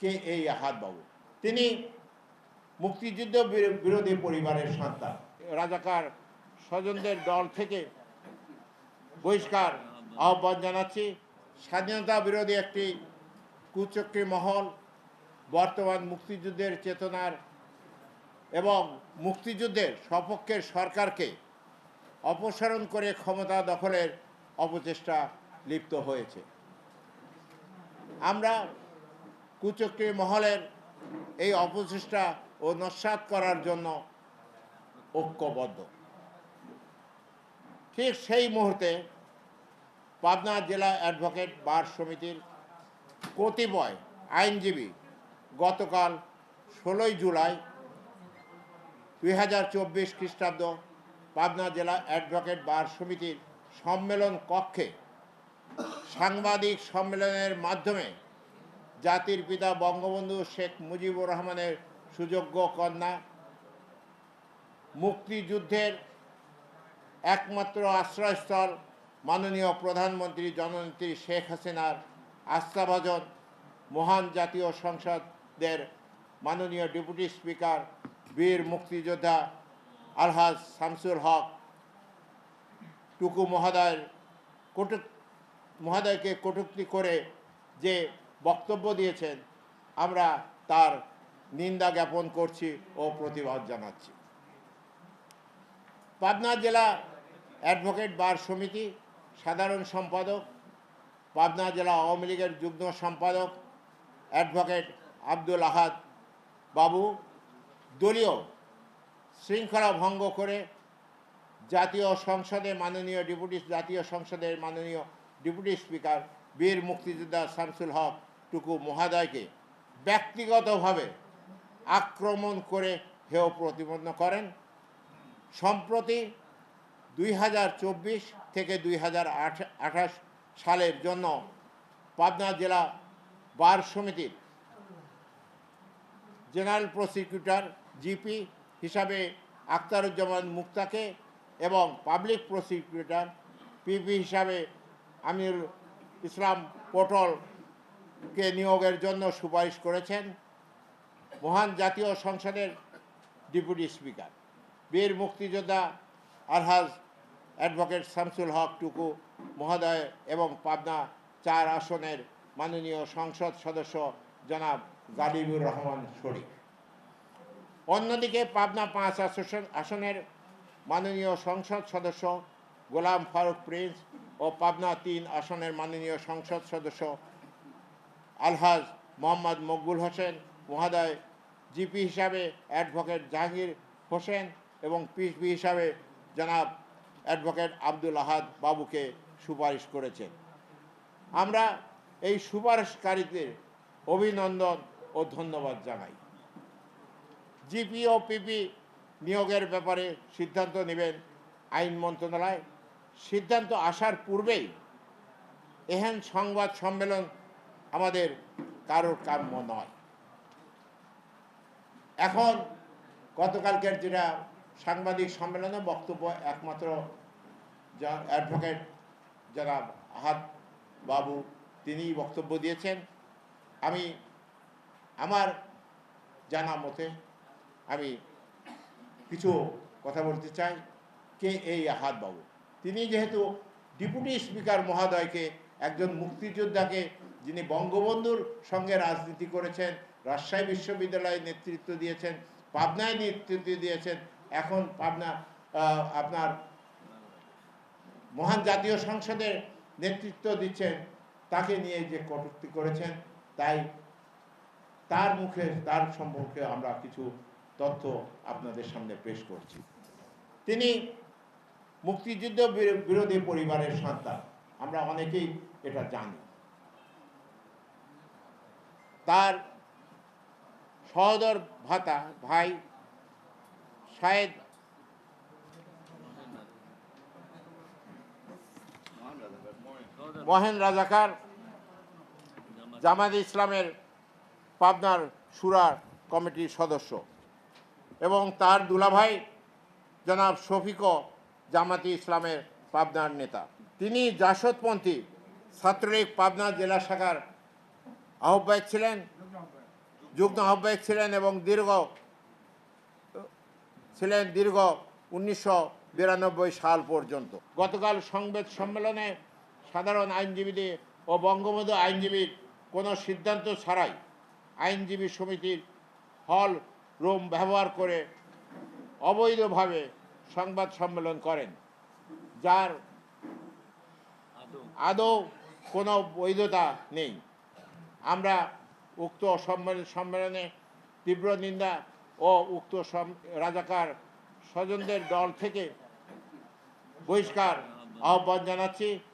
কে এই আহাদ বাবু? তিনি মুক্তিযুদ্ধ বিরো- বিরোধী পরিবারের সন্তান। রাজাকার স্বজনদের দল থেকে বহিষ্কার আহ্বান জানাচ্ছি। স্বাধীনতা বিরোধী একটি কুচক্রী মহল, বর্তমান মুক্তিযুদ্ধের চেতনার এবং মুক্তিযুদ্ধের সপক্ষের সরকারকে অপসারণ করে ক্ষমতা দখলের অপচেষ্টা লিপ্ত হয়েছে। আমরা কুচক্রী মহলের এই অপচেষ্টা ও নস্বাত করার জন্য ঐক্যবদ্ধ। ঠিক সেই মুহূর্তে পাবনা জেলা অ্যাডভোকেট বার সমিতির কতিপয় আইনজীবী গতকাল ষোলোই জুলাই দুই হাজার চব্বিশ খ্রিস্টাব্দ পাবনা জেলা অ্যাডভোকেট বার সমিতির সম্মেলন কক্ষে সাংবাদিক সম্মেলনের মাধ্যমে জাতির পিতা বঙ্গবন্ধু শেখ মুজিবুর রহমানের সুযোগ্য কন্যা। মুক্তিযুদ্ধের একমাত্র আশ্রয়স্থল মাননীয় প্রধানমন্ত্রী জননেত্রী শেখ হাসিনার আস্থাভাজন মহান জাতীয় সংসদের মাননীয় ডেপুটি স্পিকার, বীর মুক্তিযোদ্ধা আলহাজ শামসুল হক। টুকু মহাদয়ের কটুক মহাদয়কে কটুক্তি করে যে বক্তব্য দিয়েছেন, আমরা তার নিন্দা জ্ঞাপন করছি ও প্রতিবাদ জানাচ্ছি। পাবনা জেলা অ্যাডভোকেট বার সমিতি, সাধারণ সম্পাদক, পাবনা জেলা আওয়ামী লীগের যুগ্ম সম্পাদক, অ্যাডভোকেট আব্দুল আহাদ বাবু, দলীয় শৃঙ্খলা ভঙ্গ করে জাতীয় সংসদে মাননীয় ডেপুটি, জাতীয় সংসদের মাননীয় ডেপুটি স্পিকার বীর মুক্তিযোদ্ধা শামসুল হক টুকু মহাদয়কে ব্যক্তিগতভাবে আক্রমণ করে হেয় প্রতিপন্ন করেন। সম্প্রতি দুই হাজার চব্বিশ থেকে দুই সালের জন্য পাবনা জেলা বার সমিতির জেনারেল প্রসিকিউটর জিপি হিসাবে আখতারুজ্জামান মুক্তাকে এবং পাবলিক প্রসিকিউটর পিপি হিসাবে আমির ইসলাম পটলকে নিয়োগের জন্য সুপারিশ করেছেন মহান জাতীয় সংসদের ডেপুটি স্পিকার। বীর মুক্তিযোদ্ধা আরহাজ অ্যাডভোকেট শামসুল হক টুকু মহোদয় এবং পাবনা চার আসনের মাননীয় সংসদ সদস্য জনাব গালিবুর রহমান শরীফ। অন্যদিকে পাবনা পাঁচ আসন আসনের মাননীয় সংসদ সদস্য গোলাম ফারুক প্রিন্স ও পাবনা তিন আসনের মাননীয় সংসদ সদস্য আলহাজ মোহাম্মদ মকবুল হোসেন, মহাদয়, জিপি হিসাবে অ্যাডভোকেট জাহাঙ্গীর হোসেন এবং পিসপি হিসাবে জনাব অ্যাডভোকেট আব্দুল আহাদ বাবুকে সুপারিশ করেছেন। আমরা এই সুপারিশকারীদের অভিনন্দন ও ধন্যবাদ জানাই। জিপি ও পিপি নিয়োগের ব্যাপারে সিদ্ধান্ত নেবেন আইন মন্ত্রণালয়। সিদ্ধান্ত আসার পূর্বেই এহেন সংবাদ সম্মেলন আমাদের কারোর কাম্য নয়। এখন গতকালকের যেটা সাংবাদিক সম্মেলনে বক্তব্য একমাত্র অ্যাডভোকেট যারা আহাদ বাবু তিনিই বক্তব্য দিয়েছেন। আমি আমার জানা মতে আমি কিছু কথা বলতে চাই কে এই আহাদ বাবু? তিনি যেহেতু ডিপুটি স্পিকার মহোদয়কে একজন মুক্তিযোদ্ধাকে যিনি বঙ্গবন্ধুর সঙ্গে রাজনীতি করেছেন, রাজশাহী বিশ্ববিদ্যালয়ে নেতৃত্ব দিয়েছেন, পাবনায় নেতৃত্ব দিয়েছেন, এখন পাবনা আপনার মহান জাতীয় সংসদের নেতৃত্ব দিচ্ছেন, তাকে নিয়ে যে কটূক্তি করেছেন, তাই তার মুখে, তার সম্পর্কে আমরা কিছু তথ্য আপনাদের সামনে পেশ করছি। তিনি মুক্তিযুদ্ধ বিরো- বিরোধী পরিবারের সন্তান, আমরা অনেকেই এটা জানি। তার সহদর ভাতা ভাই শাহেদ মহেন রাজাকার জামাত ইসলামের পাবনার সুরার কমিটির সদস্য এবং তার দুলাভাই জনাব শফিকও জামাতি ইসলামের পাবনার নেতা। তিনি জাসদপন্থী, ছাত্রলীগ পাবনা জেলা শাখার আহ্বায়ক ছিলেন? যুগ্ম আহ্বায়ক ছিলেন এবং দীর্ঘ, ছিলেন দীর্ঘ উনিশশো বিরানব্বই সাল পর্যন্ত। গতকাল সংবাদ সম্মেলনে সাধারণ আইনজীবীদের ও বঙ্গবন্ধু আইনজীবীর কোনো সিদ্ধান্ত ছাড়াই আইনজীবী সমিতির হল রুম ব্যবহার করে অবৈধভাবে সংবাদ সম্মেলন করেন, যার আদৌ কোনো বৈধতা নেই। আমরা উক্ত সম্মেলন সম্মেলনে তীব্র নিন্দা ও উক্ত রাজাকার স্বজনদের দল থেকে বহিষ্কার আহ্বান জানাচ্ছি।